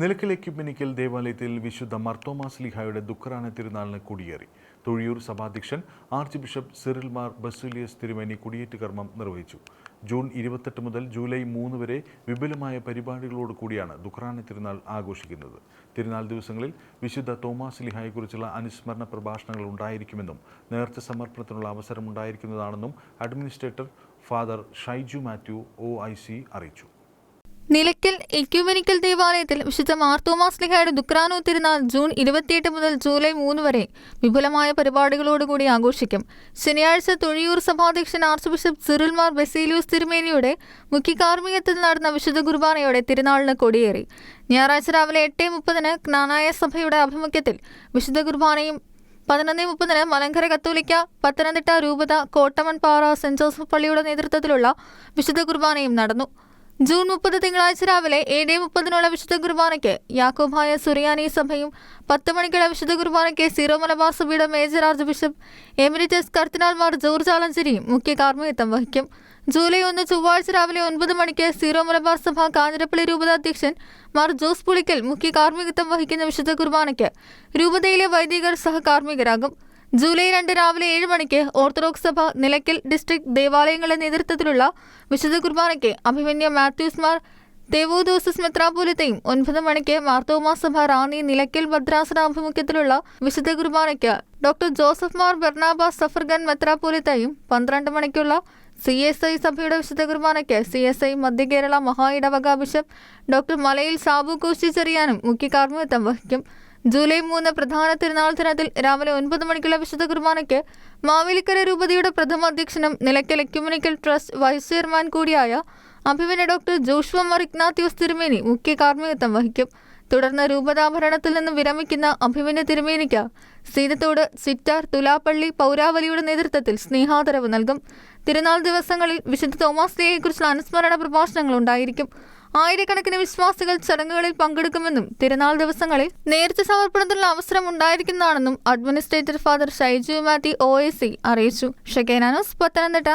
Nilakkal ecumenical ദേവാലയത്തിൽ വിശുദ്ധ മർത്തോമാസ് ലിഹായുടെ ദുഃഖറാന തിരുനാളിന് കൊടിയേറി. തൊഴിയൂർ സഭാധ്യക്ഷൻ arch bishop Cyril Mar Baselios തിരുമേനി കുടിയേറ്റ് കർമ്മം നിർവഹിച്ചു. ജൂൺ ഇരുപത്തെട്ട് മുതൽ ജൂലൈ മൂന്ന് വരെ വിപുലമായ പരിപാടികളോട് കൂടിയാണ് ദുഃഖറാന തിരുനാൾ ആഘോഷിക്കുന്നത്. തിരുനാൾ ദിവസങ്ങളിൽ വിശുദ്ധ തോമാസ് ലിഹായെക്കുറിച്ചുള്ള അനുസ്മരണ പ്രഭാഷണങ്ങൾ ഉണ്ടായിരിക്കുമെന്നും നേർച്ച സമർപ്പണത്തിനുള്ള അവസരമുണ്ടായിരിക്കുന്നതാണെന്നും administrator father Shaiju Mathew O അറിയിച്ചു. നിലയ്ക്കൽ എക്യുമെനിക്കൽ ദേവാലയത്തിൽ വിശുദ്ധ മാർത്തോമാസ്ലിഹയുടെ ദുക്രാനോ തിരുനാൾ ജൂൺ ഇരുപത്തിയെട്ട് മുതൽ ജൂലൈ മൂന്ന് വരെ വിപുലമായ പരിപാടികളോടുകൂടി ആഘോഷിക്കും. ശനിയാഴ്ച തൊഴിയൂർ സഭാധ്യക്ഷൻ ആർച്ച് ബിഷപ്പ് സിറിൽമാർ ബെസീലിയൂസ് തിരുമേനിയുടെ മുഖ്യ കാർമ്മികത്തിൽ നടന്ന വിശുദ്ധ കുർബാനയോടെ തിരുനാളിന് കൊടിയേറി. ഞായറാഴ്ച രാവിലെ എട്ട് മുപ്പതിന് ജ്ഞാനായ സഭയുടെ ആഭിമുഖ്യത്തിൽ വിശുദ്ധ കുർബാനയും പതിനൊന്ന് മുപ്പതിന് മലങ്കര കത്തോലിക്ക പത്തനംതിട്ട രൂപത കോട്ടമൺപാറ സെന്റ് ജോസഫ് പള്ളിയുടെ നേതൃത്വത്തിലുള്ള വിശുദ്ധ കുർബാനയും നടന്നു. ജൂൺ മുപ്പത് തിങ്കളാഴ്ച രാവിലെ ഏഴ് മുപ്പതിനുള്ള വിശുദ്ധ കുർബാനയ്ക്ക് യാക്കോബായ സുറിയാനി സഭയും പത്ത് മണിക്കുള്ള വിശുദ്ധ കുർബാനയ്ക്ക് സീറോ മലബാർ സഭയുടെ മേജർ ആർച്ച് ബിഷപ്പ് എമിരിറ്റസ് കർത്തിനാൾമാർ ജോർജ് ആലഞ്ചേരിയും മുഖ്യ കാർമ്മികത്വം വഹിക്കും. ജൂലൈ ഒന്ന് ചൊവ്വാഴ്ച രാവിലെ ഒൻപത് മണിക്ക് സീറോ മലബാർ സഭ കാഞ്ഞിരപ്പള്ളി രൂപത അധ്യക്ഷൻ മാർ ജോസ് പുളിക്കൽ മുഖ്യ കാർമ്മികത്വം വഹിക്കുന്ന വിശുദ്ധ കുർബാനയ്ക്ക് രൂപതയിലെ വൈദികർ സഹകാർമ്മികരാകും. ജൂലൈ രണ്ട് രാവിലെ ഏഴ് മണിക്ക് ഓർത്തഡോക്സ് സഭ നിലയ്ക്കൽ ഡിസ്ട്രിക്ട് ദേവാലയങ്ങളുടെ നേതൃത്വത്തിലുള്ള വിശുദ്ധ കുർബാനയ്ക്ക് അഭിമന്യ മാത്യൂസ് മാർ ദേവോദോസസ് മെത്രാപോലിത്തയും ഒൻപത് മണിക്ക് മാർത്തോമാ സഭ റാന്നി നിലയ്ക്കൽ ഭദ്രാസനാഭിമുഖ്യത്തിലുള്ള വിശുദ്ധ കുർബാനയ്ക്ക് doctor Joseph Mar Barnabas suffragan മെത്രാപോലിത്തയും പന്ത്രണ്ട് മണിക്കുള്ള സി എസ് ഐ സഭയുടെ വിശുദ്ധ കുർബാനയ്ക്ക് സി എസ് ഐ മധ്യ കേരള മഹാ ഇടവക ബിഷപ്പ് ഡോക്ടർ മലയിൽ സാബു കോശി ചെറിയാനും മുഖ്യ കാർമ്മികത്വം വഹിക്കും. ജൂലൈ മൂന്ന് പ്രധാന തിരുനാൾ ദിനത്തിൽ രാവിലെ ഒൻപത് മണിക്കുള്ള വിശുദ്ധ കുർബാനയ്ക്ക് മാവേലിക്കര രൂപതയുടെ പ്രഥമ അധ്യക്ഷനും Nilakkal ecumenical trust vice chairman കൂടിയായ അഭിമന്യ ഡോക്ടർ ജോഷുവ മാർ തിരുമേനി മുഖ്യ കാർമ്മികത്വം വഹിക്കും. തുടർന്ന് രൂപതാഭരണത്തിൽ നിന്ന് വിരമിക്കുന്ന അഭിമന്യ തിരുമേനിക്ക് സീതത്തോട് സിറ്റാർ തുലാപ്പള്ളി പൗരാവലിയുടെ നേതൃത്വത്തിൽ സ്നേഹാദരവ് നൽകും. തിരുനാൾ ദിവസങ്ങളിൽ വിശുദ്ധ തോമാസ് ലേയെക്കുറിച്ചുള്ള അനുസ്മരണ പ്രഭാഷണങ്ങൾ ഉണ്ടായിരിക്കും. ആയിരക്കണക്കിന് വിശ്വാസികൾ ചടങ്ങുകളിൽ പങ്കെടുക്കുമെന്നും തിരുനാൾ ദിവസങ്ങളിൽ നേർച്ച സമർപ്പണത്തിനുള്ള അവസരം ഉണ്ടായിരിക്കുന്നതാണെന്നും administrator father Shaiju Mathew O A C അറിയിച്ചു. ഷെക്കേനാനോസ് പത്തനംതിട്ട.